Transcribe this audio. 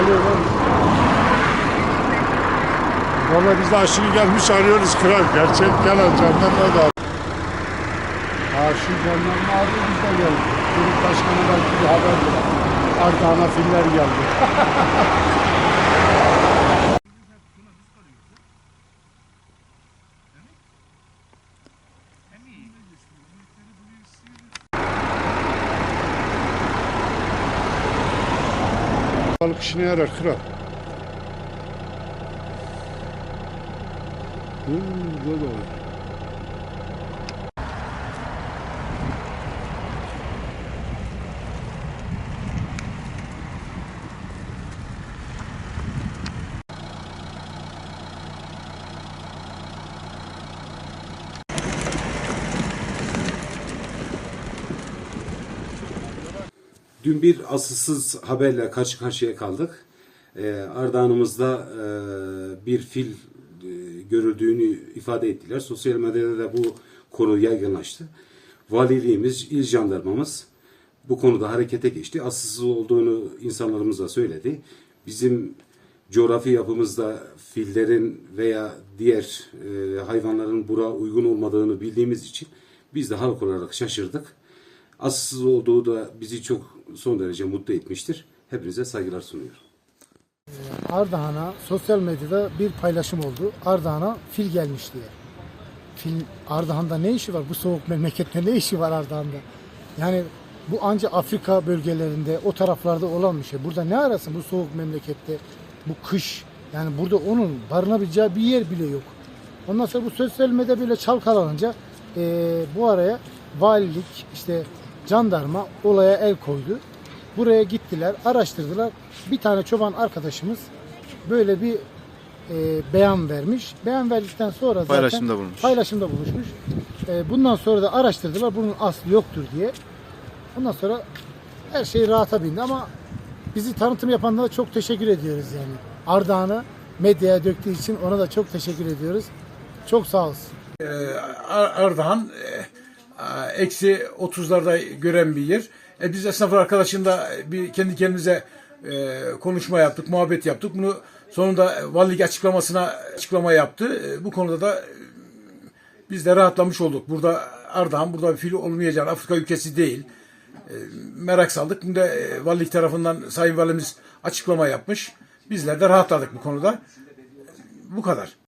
Geliyor lan. Valla biz de aşırı gelmiş arıyoruz kral. Gerçek gelen jandarma da. Aşırı jandarma arıyor biz de geldik. Kulüp başkanı belki bir haber verir. Ardahan'a filler geldi. Balık işine yarar kral. Hmm, böyle olur. Dün bir asılsız haberle karşı karşıya kaldık. Ee, Ardahan'ımızda e, bir fil e, görüldüğünü ifade ettiler. Sosyal medyada da bu konu yaygınlaştı. Valiliğimiz, il jandarmamız bu konuda harekete geçti. Asılsız olduğunu insanlarımıza söyledi. Bizim coğrafi yapımızda fillerin veya diğer e, hayvanların bura uygun olmadığını bildiğimiz için biz de halk olarak şaşırdık. Asılsız olduğu da bizi çok son derece mutlu etmiştir. Hepinize saygılar sunuyorum. Ardahan'a sosyal medyada bir paylaşım oldu. Ardahan'a fil gelmiş diye. Fil Ardahan'da ne işi var? Bu soğuk memlekette ne işi var Ardahan'da? Yani bu ancak Afrika bölgelerinde o taraflarda olan bir şey. Burada ne arasın bu soğuk memlekette? Bu kış. Yani burada onun barınabileceği bir yer bile yok. Ondan sonra bu sosyal medya böyle çalkalanınca eee, bu araya valilik işte jandarma olaya el koydu. Buraya gittiler, araştırdılar. Bir tane çoban arkadaşımız böyle bir e, beyan vermiş. Beyan verdikten sonra zaten Paylaşımda bulunmuş. Paylaşımda buluşmuş. E, bundan sonra da araştırdılar. Bunun aslı yoktur diye. Ondan sonra her şey rahata bindi ama bizi tanıtım yapanlara çok teşekkür ediyoruz yani. Ardahan'ı medyaya döktüğü için ona da çok teşekkür ediyoruz. Çok sağ olsun. Ar- Ardahan e, eksi 30'larda gören bir yer. E, biz esnaf arkadaşında bir kendi kendimize e, konuşma yaptık, muhabbet yaptık. Bunu sonunda valilik açıklamasına açıklama yaptı. E, bu konuda da e, biz de rahatlamış olduk. Burada Ardahan burada bir fil olmayacağını Afrika ülkesi değil. E, merak saldık. Bunu da e, valilik tarafından Sayın Valimiz açıklama yapmış. Bizler de rahatladık bu konuda. Bu kadar.